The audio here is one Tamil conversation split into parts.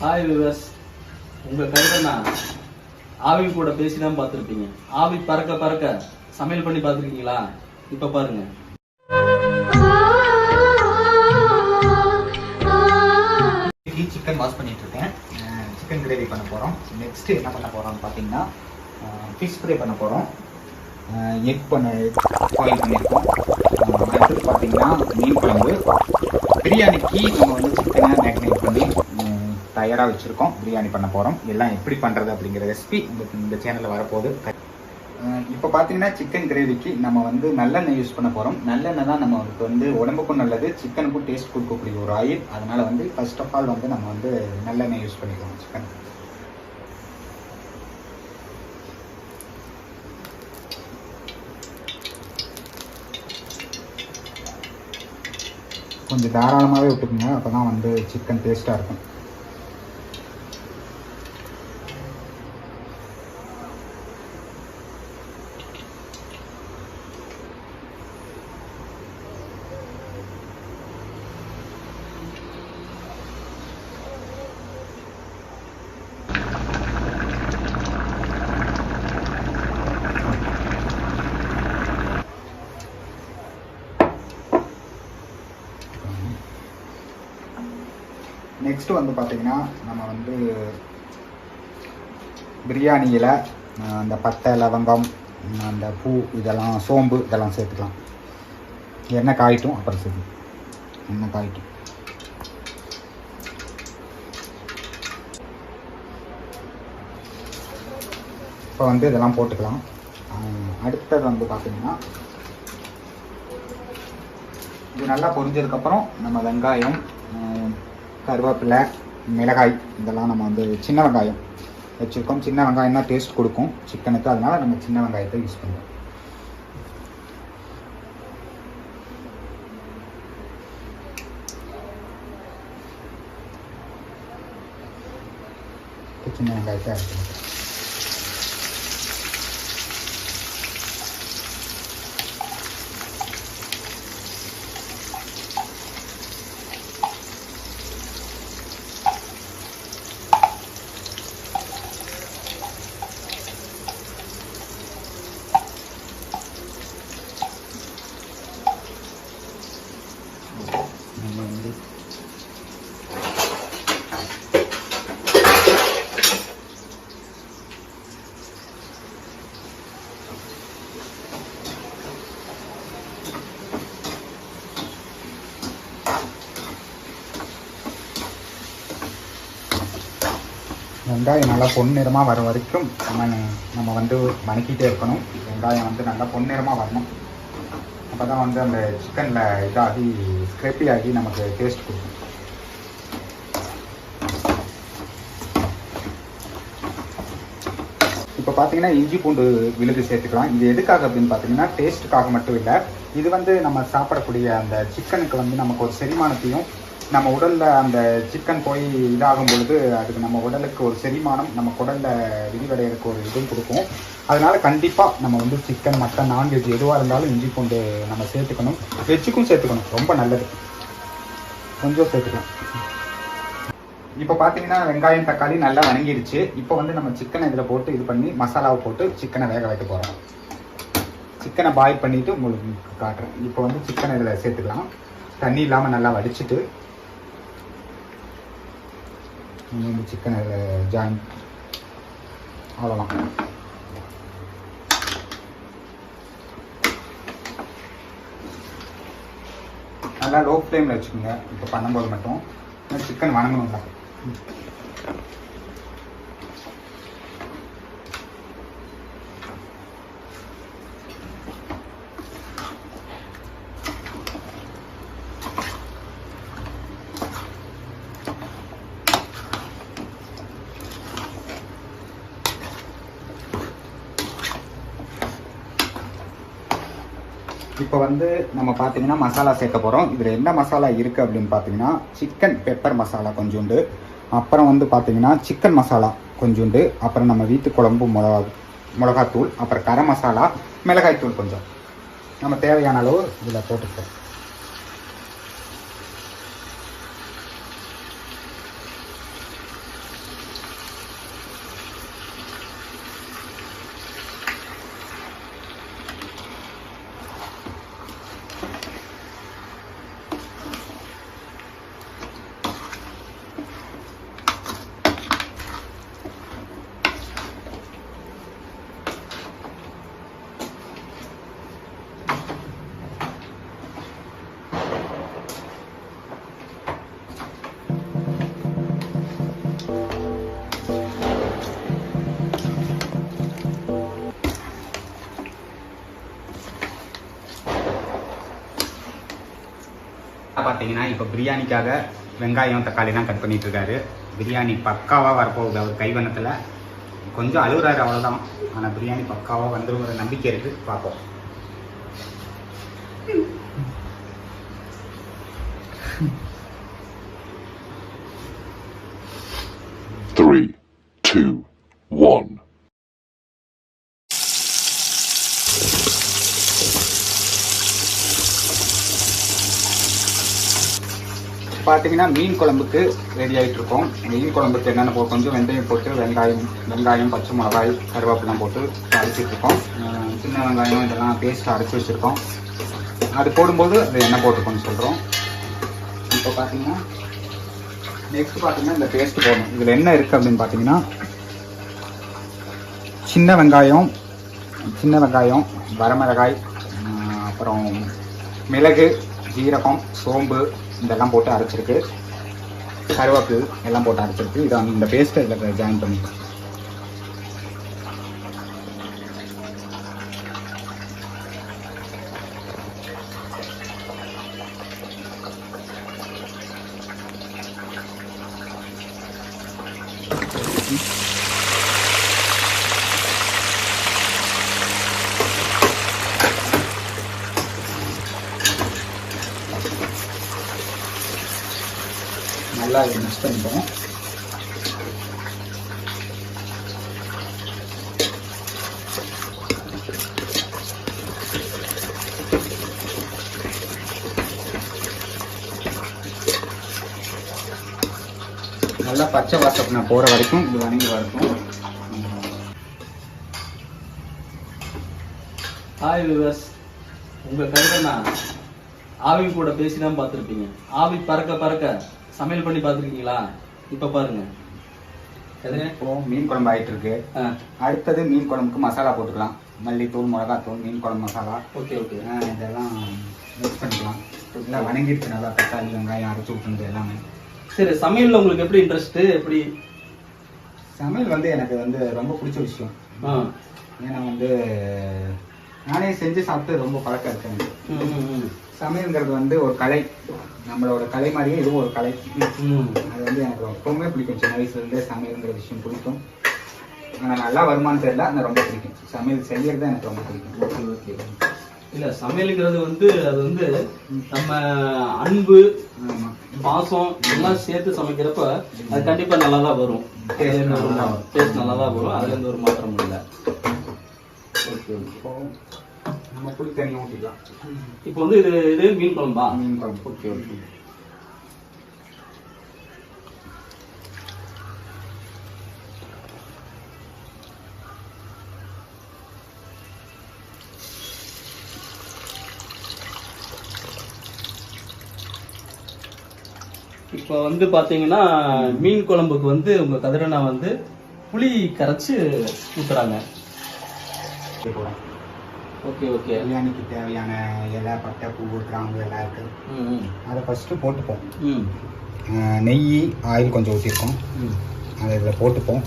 ஹாய் விவர்ஸ் உங்கள் கருத்தை நான் ஆவி கூட பேசி தான் பார்த்துருப்பீங்க. ஆவி பறக்க பறக்க சமையல் பண்ணி பார்த்துருக்கீங்களா? இப்போ பாருங்க. சிக்கன் வாஷ் பண்ணிட்டு இருக்கேன் சிக்கன் கிரேவி பண்ண போகிறோம் நெக்ஸ்ட் என்ன பண்ண போகிறோம்னு பார்த்தீங்கன்னா ஃபிஷ் ஃப்ரை பண்ண போகிறோம் எக் பண்ண பாயில் பண்ணியிருக்கோம் அஹ் அடுத்தது பார்த்தீங்கன்னா மீன் குழம்பு. பிரியாணிக்கு நம்ம வந்து சிக்கனை மேக்னேட் பண்ணி தயாராக வச்சுருக்கோம். பிரியாணி பண்ண போகிறோம் எல்லாம் எப்படி பண்ணுறது அப்படிங்கிற ரெசிபி உங்களுக்கு இந்த சேனலில் வரப்போகுது. இப்போ பார்த்தீங்கன்னா சிக்கன் கிரேவிக்கு நம்ம வந்து நல்லெண்ணெய் யூஸ் பண்ண போகிறோம் நல்லெண்ணெய் தான் நம்மளுக்கு வந்து உடம்புக்கும் நல்லது. சிக்கனுக்கும் டேஸ்ட் கொடுக்கக்கூடிய ஒரு ஆயில் அதனால் வந்து ஃபர்ஸ்ட் ஆஃப் ஆல் வந்து நம்ம வந்து நல்லெண்ணெய் யூஸ் பண்ணிக்கலாம் சிக்கன் கொஞ்சம் தாராளமாகவே விட்டுக்குங்க. அப்போ தான் வந்து சிக்கன் டேஸ்ட்டாக இருக்கும். நெக்ஸ்ட் வந்து பார்த்தீங்கன்னா நம்ம வந்து பிரியாணியில் அந்த பட்டை லவங்கம் அந்த பூ இதெல்லாம் சோம்பு இதெல்லாம் சேர்த்துக்கலாம். எண்ணெய் காயிட்டும் அப்புறம் சேர்த்து எண்ணெய் காயிட்டும். இப்போ வந்து இதெல்லாம் போட்டுக்கலாம். அடுத்தது வந்து பார்த்தீங்கன்னா இது நல்லா பொரிஞ்சதுக்கப்புறம் நம்ம வெங்காயம் கருவேப்பிலை மிளகாய் இதெல்லாம் நம்ம வந்து சின்ன வெங்காயம் வச்சுருக்கோம். சின்ன வெங்காயம் தான் டேஸ்ட் கொடுக்கும். சிக்கனுக்கு அதனால் நம்ம சின்ன வெங்காயத்தை யூஸ் பண்ணுவோம். சின்ன வெங்காயத்தை add பண்ணிக்கலாம். நம்ம வந்து வெங்காயம் நல்லா பொன்னிறமாக வர வரைக்கும் நம்ம நம்ம வந்து வணக்கிட்டே இருக்கணும். வெங்காயம் வந்து நல்லா பொன்னிறமாக வரணும். அப்போ தான் வந்து அந்த சிக்கனில் இதாகி ஸ்க்ரெப்பி ஆகி நமக்கு டேஸ்ட் கொடுக்கும். இப்போ பார்த்தீங்கன்னா இஞ்சி பூண்டு விழுது சேர்த்துக்கலாம். இது எதுக்காக அப்படின்னு பார்த்தீங்கன்னா டேஸ்ட்டுக்காக மட்டும் இல்லை இது வந்து நம்ம சாப்பிடக்கூடிய அந்த சிக்கனுக்கு வந்து நமக்கு ஒரு செரிமானத்தையும் நம்ம உடலில் அந்த சிக்கன் போய் இதாகும் பொழுது அதுக்கு நம்ம உடலுக்கு ஒரு செரிமானம் நம்ம உடலில் விரிவடைகிறதுக்கு ஒரு இதுவும் கொடுக்கும். அதனால கண்டிப்பாக நம்ம வந்து சிக்கன் மட்டன் நான்வெஜ் எதுவாக இருந்தாலும் இஞ்சி பூண்டு நம்ம சேர்த்துக்கணும். வெஜ்ஜுக்கும் சேர்த்துக்கணும். ரொம்ப நல்லது. கொஞ்சம் சேர்த்துக்கணும் இப்போ பார்த்தீங்கன்னா வெங்காயம் தக்காளி நல்லா வணங்கிடுச்சு. இப்போ வந்து நம்ம சிக்கனை இதில் போட்டு இது பண்ணி மசாலாவை போட்டு சிக்கனை வேக வைக்க போகிறோம் சிக்கனை பாயில் பண்ணிவிட்டு உங்களுக்கு காட்டுறேன். இப்போ வந்து சிக்கனை இதில் சேர்த்துக்கலாம். தண்ணி இல்லாமல் நல்லா வடிச்சிட்டு இந்த சிக்கனை இதில் ஜாயின் அவ்வளோதான் நல்லா லோ ஃப்ளேமில் வச்சுக்கோங்க. இப்போ பண்ணும்போது மட்டும். சிக்கன் வணங்கணும்ல. இப்போ வந்து நம்ம பார்த்தீங்கன்னா மசாலா சேர்க்க போகிறோம் இதில் என்ன மசாலா இருக்குது அப்படின்னு பார்த்தீங்கன்னா சிக்கன் பெப்பர் மசாலா கொஞ்சோண்டு. அப்புறம் வந்து பார்த்தீங்கன்னா சிக்கன் மசாலா கொஞ்சோண்டு. அப்புறம் நம்ம வீட்டு குழம்பு மிளகா மிளகாத்தூள். அப்புறம் கரம் மசாலா மிளகாய்த்தூள் கொஞ்சம். நம்ம தேவையான அளவு இதில் போட்டுக்கிறோம் பார்த்தீங்கன்னா இப்போ பிரியாணிக்காக வெங்காயம் தக்காளிலாம் கட் பண்ணிகிட்டு இருக்காரு பிரியாணி பக்காவாக வரப்போகுது. அவர் கைவண்ணத்தில் கொஞ்சம் அழுகுறாரு அவ்வளோதான் ஆனால் பிரியாணி பக்காவாக வந்துருங்கிற நம்பிக்கை இருக்குது பார்ப்போம். பார்த்தீங்கன்னா மீன் குழம்புக்கு ரெடி ஆகிட்டு இருக்கோம் மீன் குழம்புக்கு என்னென்ன போட்டு கொஞ்சம் வெந்தயம் போட்டு வெங்காயம் வெங்காயம் பச்சை மிளகாய் கருவேப்பிலாம் போட்டு அரைச்சிட்டு இருக்கோம் சின்ன வெங்காயம் இதெல்லாம் பேஸ்ட் அரைச்சி வச்சுருக்கோம். அது போடும்போது அது எண்ணெய் போட்டுக்கோன்னு சொல்கிறோம் இப்போ பார்த்தீங்கன்னா நெக்ஸ்ட் பார்த்தீங்கன்னா இந்த பேஸ்ட் போடணும். இதில் என்ன இருக்குது அப்படின்னு பார்த்தீங்கன்னா சின்ன வெங்காயம் சின்ன வெங்காயம் வரமிளகாய் அப்புறம் மிளகு ஜீரகம் சோம்பு இதெல்லாம் போட்டு அரைச்சிருக்கு. கருவேப்பில் எல்லாம் போட்டு அரைச்சிருக்கு. இதை இந்த பேஸ்ட்டை இதில் ஜாயின் பண்ணிக்கலாம் நல்லா இதை மிக்ஸ் பண்ணிப்போம் நல்லா பச்சை வாசப்பனை போகிற வரைக்கும் இது வணங்கி வரட்டும். ஹாய் விவர்ஸ் உங்க கருத்தை நான் ஆவி கூட பேசி தான் பார்த்துருப்பீங்க. ஆவி பறக்க பறக்க சமையல் பண்ணி பார்த்துருக்கீங்களா? இப்ப பாருங்க. இப்போ மீன் குழம்பு ஆயிட்டு இருக்கு அடுத்தது மீன் குழம்புக்கு மசாலா போட்டுக்கலாம். மல்லித்தூள் மிளகாத்தூள் மீன் குழம்பு மசாலா. Okay okay. இதெல்லாம் மிக்ஸ் பண்ணிக்கலாம். எல்லாம் வணங்கிடுச்சு நல்லா தக்காளி வெங்காயம் அரைச்சி விட்டுனது எல்லாமே. சரி சமையல்ல உங்களுக்கு எப்படி இன்ட்ரெஸ்ட் எப்படி? சமையல் வந்து எனக்கு வந்து ரொம்ப பிடிச்ச விஷயம். ஆ. ஏன்னா வந்து நானே செஞ்சு சாப்பிட்டு ரொம்ப பழக்கம் இருக்கு எனக்கு. ம், ம், ம். சமையல்ங்கிறது வந்து ஒரு கலை. நம்மளோட கலை மாதிரியே இதுவும் ஒரு கலை. அது வந்து எனக்கு எப்பவுமே பிடிக்கும். சின்ன வயசுலேருந்தே சமையல்ங்கிற விஷயம் பிடிக்கும். ஆனால் நல்லா வருமானு தெரியல ஆனால் ரொம்ப பிடிக்கும். சமையல் செய்யறது எனக்கு ரொம்ப பிடிக்கும். Okay okay. இல்ல சமையலுங்கிறது வந்து அது வந்து நம்ம அன்பு பாசம் எல்லாம் சேர்த்து சமைக்கிறப்ப அது கண்டிப்பா நல்லா தான் வரும். தான். டேஸ்ட் நல்லா தான் வரும். அதுல எந்த ஒரு மாற்றம் இல்லை. ஓகே. ஓகே. நம்ம புளி தண்ணி ஊற்றிக்கலாம் இப்போ வந்து இது இது மீன் குழம்பா? மீன் குழம்பு. Okay okay. இப்போ வந்து பாத்தீங்கன்னா மீன் குழம்புக்கு வந்து உங்க கதிரனா வந்து புளி கரைச்சு போகிறோம் ஓகே ஓகே பிரியாணிக்கு தேவையான இலை பட்டை பூ கிராம்பு எல்லாம் இருக்குது அதை ஃபஸ்ட்டு போட்டுப்போம். நெய் ஆயில் கொஞ்சம் ஊற்றிருக்கோம் ம். அதை இதில் போட்டுப்போம்.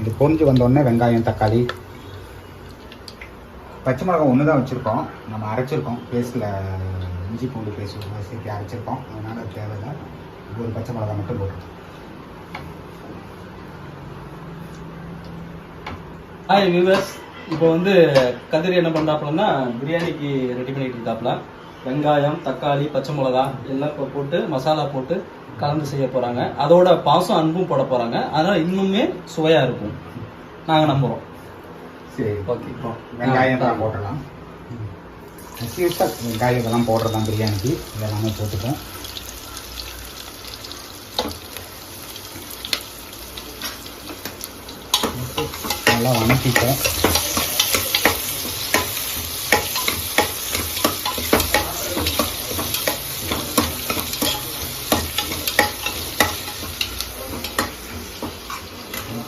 இது பொரிஞ்சு வந்தோடனே வெங்காயம் தக்காளி பச்சை மிளகாய் ஒன்று தான் வச்சுருக்கோம். நம்ம அரைச்சிருக்கோம். பேஸ்ட்டில் இஞ்சி பூண்டு பேஸ்ட் சேர்த்து அரைச்சிருக்கோம். அதனால் அது தேவையில்லை. ஒரு பச்சை மிளகாய் மட்டும் போட்டு ஹாய் வியூவர்ஸ் இப்போ வந்து கதிர் என்ன பண்றாப்புலன்னா பிரியாணிக்கு ரெடி பண்ணிட்டு இருக்காப்புல. வெங்காயம் தக்காளி பச்சை மிளகா எல்லாம் இப்போ போட்டு மசாலா போட்டு கலந்து செய்ய போறாங்க. அதோட பாசம் அன்பும் போட போறாங்க. அதனால இன்னுமே சுவையா இருக்கும். நாங்க நம்புறோம். சரி ஓகே. இப்போ வெங்காயம் யூஸ்வல் வெங்காயம் இதெல்லாம் போடுறதான் பிரியாணிக்கு. இதெல்லாமே போட்டுப்போம். நல்லா வணக்கிப்போம்.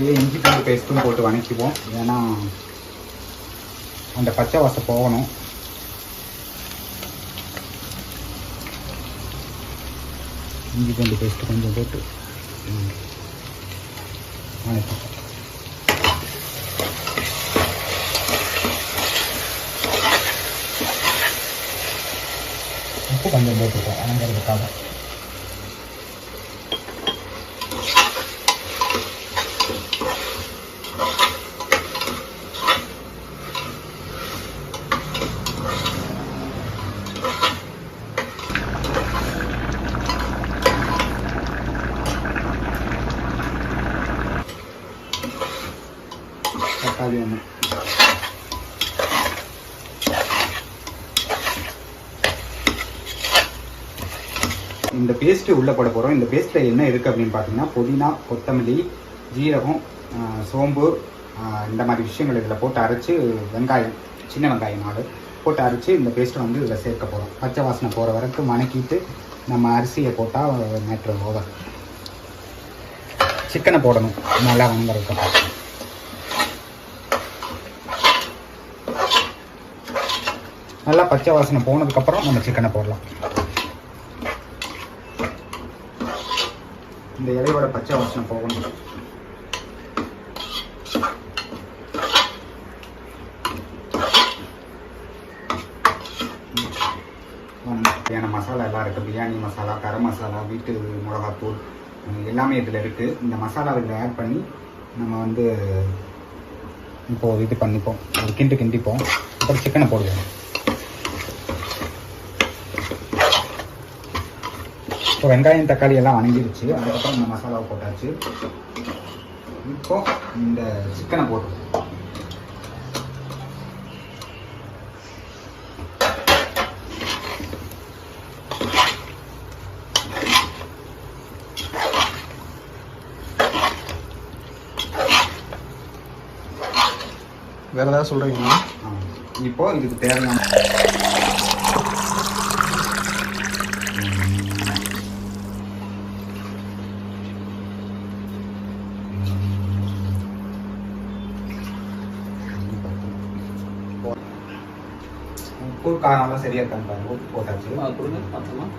அப்படியே இஞ்சி பூண்டு பேஸ்ட்டும் போட்டு வணக்கிப்போம். ஏன்னா அந்த பச்சை வாசம் போகணும். இஞ்சி பூண்டு பேஸ்ட் கொஞ்சம் போட்டு வணக்கம் உப்பு கொஞ்சம் போட்டுருக்கோம் வணங்குறதுக்காக தக்காளி ஒன்று இந்த பேஸ்ட்டு உள்ளே போட போகிறோம் இந்த பேஸ்ட்டில் என்ன இருக்குது அப்படின்னு பார்த்தீங்கன்னா புதினா கொத்தமல்லி ஜீரகம் சோம்பு இந்த மாதிரி விஷயங்கள் இதில் போட்டு அரைச்சி வெங்காயம் சின்ன வெங்காயம் நாடு போட்டு அரைச்சி இந்த பேஸ்ட்டை வந்து இதில் சேர்க்க போகிறோம் பச்சை வாசனை போகிற வரைக்கும் வணக்கிட்டு நம்ம அரிசியை போட்டால் நேற்று ஓவர் சிக்கனை போடணும். நல்லா வணங்குறதுக்கு நல்லா பச்சை வாசனை போனதுக்கப்புறம் நம்ம சிக்கனை போடலாம். இந்த இலையோட பச்சை வாசனை போகணும். ஆமாம். தேவையான மசாலா எல்லாம் இருக்குது பிரியாணி மசாலா கரம் மசாலா வீட்டு மிளகாத்தூள் எல்லாமே இதில் இருக்குது இந்த மசாலா இதில் ஆட் பண்ணி நம்ம வந்து இப்போது இது பண்ணிப்போம். ஒரு கிண்டு கிண்டிப்போம். அப்புறம் சிக்கனை போடுவோம். இப்போ வெங்காயம் தக்காளி எல்லாம் வணங்கிடுச்சு அதுக்கப்புறம் இந்த மசாலாவை போட்டாச்சு. இப்போ இந்த சிக்கனை போட்டுருவோம் வேற ஏதாவது சொல்றீங்களா? ஆமாம். இப்போ இதுக்கு தேவையான காரம்லாம் சரியா இருக்கான்னு பாருங்க உப்பு போட்டாச்சு கொடுங்க பார்த்துக்கலாம்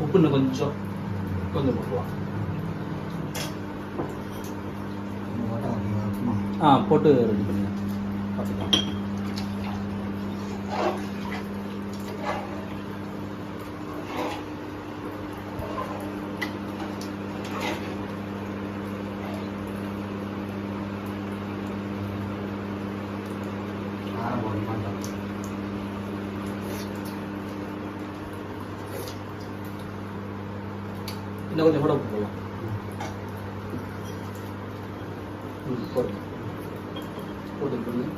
உப்பு இன்னும் கொஞ்சம் கொஞ்சம் போட்டுலாம் போட்டா அதிகமா இருக்குமா? ஆ போட்டு ரெடி பண்ணுங்க பார்த்துக்கலாம் காரம் போடணுமா இன்னும் கொஞ்சம் கூட உப்பு போடலாம் ம், போடுங்க போட்டு கொடுங்க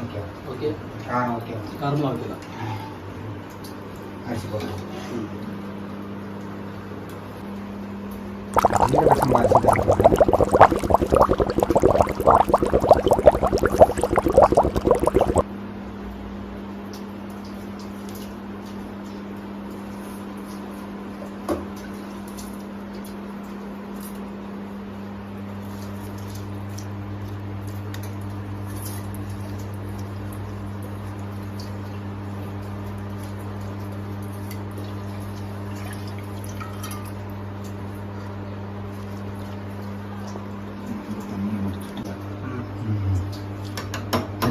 ஓகே ஓகே காரம் ஓகே காரமாக வைக்கலாம் அரிசி போடணும் ஜீரக சம்பா அரிசி தான் போடுறேன்.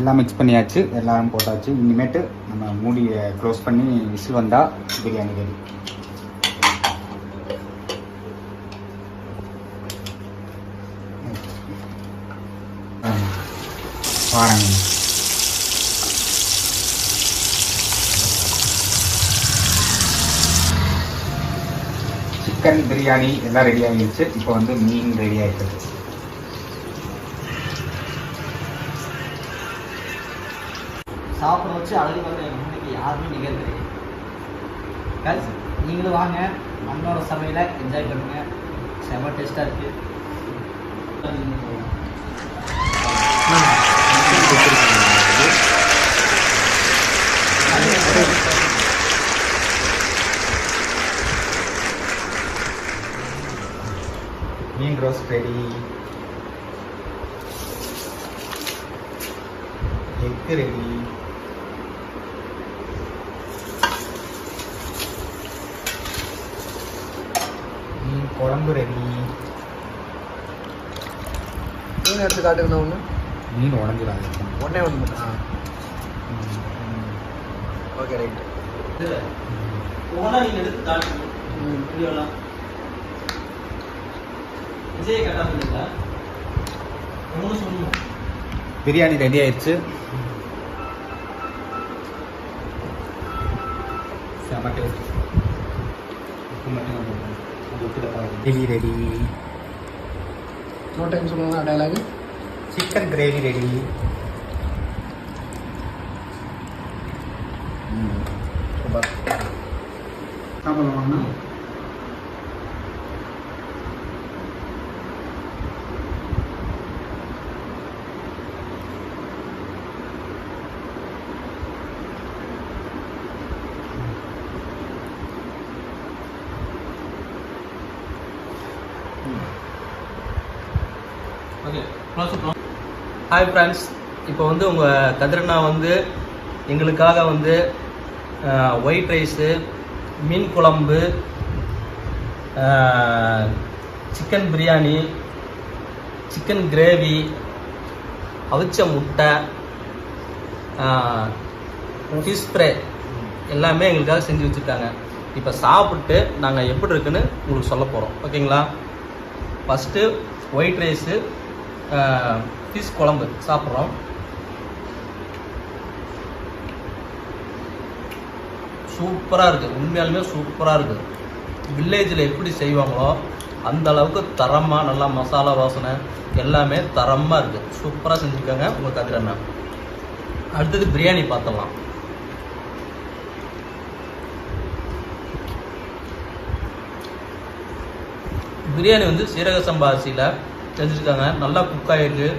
எல்லாம் மிக்ஸ் பண்ணியாச்சு. எல்லாம் போட்டாச்சு. இனிமேட்டு நம்ம மூடியை க்ளோஸ் பண்ணி விசில் வந்தால் பிரியாணி ரெடி பாருங்க. சிக்கன் பிரியாணி எல்லாம் ரெடி ஆகிடுச்சு. இப்போ வந்து மீன் ரெடி ஆகிடுச்சு சாப்பிட வச்சு அழகு பார்க்குற எங்கள் முன்னைக்கு யாருமே நிகழ்வு கிடையாது Guys, நீங்களும் வாங்க. மண்ணோட சமையலை என்ஜாய் பண்ணுங்க. செம டேஸ்ட்டாக இருக்குது மீன் ரோஸ் ரெடி. Egg ready. மீன் குழம்பு ரெடி மீன் எடுத்து காட்டுங்கண்ணா ஒன்று மீன் உடஞ்சிடாது. ஒன்றே ஒன்று மட்டும் ஓகே ரைட் பிரியாணி ரெடி ஆயிடுச்சு. செம டேஸ்ட் உப்பு மட்டும் தான் போடுறேன். அது உப்புல பாருங்க. கிரேவி ரெடி இன்னொரு டைம் சொல்லுவாங்க டயலாக் சிக்கன் கிரேவி ரெடி சாப்பிடலாமா ஓகே ஹாய் ஃப்ரெண்ட்ஸ் இப்போ வந்து உங்கள் கதிரண்ணா வந்து எங்களுக்காக வந்து ஒயிட் ரைஸு மீன் குழம்பு சிக்கன் பிரியாணி சிக்கன் கிரேவி அவிச்ச முட்டை ஃபிஷ் ஃப்ரை எல்லாமே எங்களுக்காக செஞ்சு வச்சுருக்காங்க. இப்போ சாப்பிட்டு நாங்கள் எப்படி இருக்குன்னு உங்களுக்கு சொல்ல போகிறோம் ஓகேங்களா ஃபஸ்ட்டு ஒயிட் ரைஸு ஃபிஷ் குழம்பு சாப்பிட்றோம். சூப்பராக இருக்குது உண்மையாலுமே சூப்பராக இருக்குது வில்லேஜில் எப்படி செய்வாங்களோ அந்த அளவுக்கு தரமாக நல்லா மசாலா வாசனை எல்லாமே தரமாக இருக்குது சூப்பராக செஞ்சுருக்காங்க உங்கள் கதிரண்ணா அடுத்தது பிரியாணி பார்த்துடலாம். பிரியாணி வந்து சீரக சம்பா அரிசியில் செஞ்சுருக்காங்க நல்லா குக் ஆகிருக்கு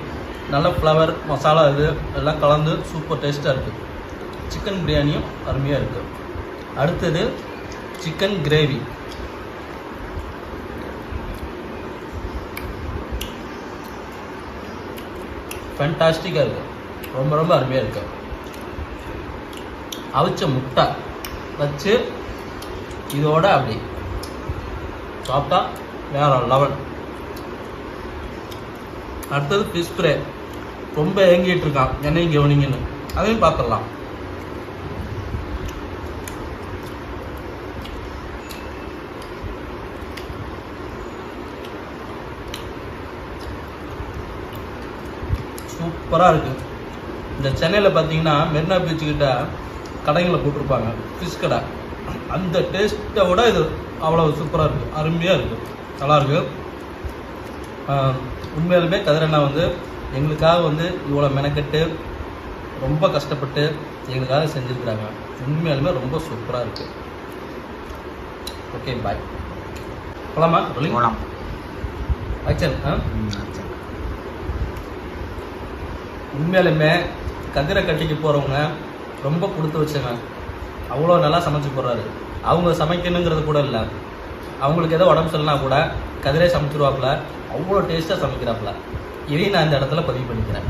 நல்ல ஃப்ளவர் மசாலா இது. எல்லாம் கலந்து சூப்பர் டேஸ்ட்டாக இருக்குது சிக்கன் பிரியாணியும் அருமையாக இருக்குது அடுத்தது சிக்கன் கிரேவி ஃபென்டாஸ்டிக்காக இருக்குது ரொம்ப ரொம்ப அருமையாக இருக்குது அவிச்ச முட்டை வச்சு இதோட அப்படி சாப்பிட்டா வேற லெவல் அடுத்தது ஃபிஷ் ஃப்ரை ரொம்ப ஏங்கிட்டு இருக்கான். என்னையும் கவனிங்கன்னு. அதையும் பார்த்துடலாம். சூப்பராக இருக்குது இந்த சென்னையில் பார்த்தீங்கன்னா மெரினா பீச் கிட்ட கடைகளை போட்டிருப்பாங்க. ஃபிஷ் கடை. அந்த டேஸ்ட்டை விட இது அவ்வளோ சூப்பராக இருக்குது அருமையாக இருக்குது நல்லாயிருக்கு உண்மையாலுமே கதிரண்ணா வந்து எங்களுக்காக வந்து இவ்வளோ மெனக்கெட்டு ரொம்ப கஷ்டப்பட்டு எங்களுக்காக செஞ்சுருக்குறாங்க. உண்மையாலுமே ரொம்ப சூப்பராக இருக்குது ஓகே பாய் போலாமா? போலாம். ஆக்சன் ஆ. உண்மையாலுமே கதிரை கட்டிக்கு போகிறவங்க ரொம்ப கொடுத்து வச்சவங்க. அவ்வளோ நல்லா சமைச்சு போடுறாரு. அவங்க சமைக்கணுங்கிறது கூட இல்லை. அவங்களுக்கு ஏதோ உடம்பு சரியில்லைனா கூட கதிரே சமைச்சிருவாப்புல அவ்வளோ டேஸ்ட்டாக சமைக்கிறாப்புல. இதையும் நான் இந்த இடத்துல பதிவு பண்ணிக்கிறேன்.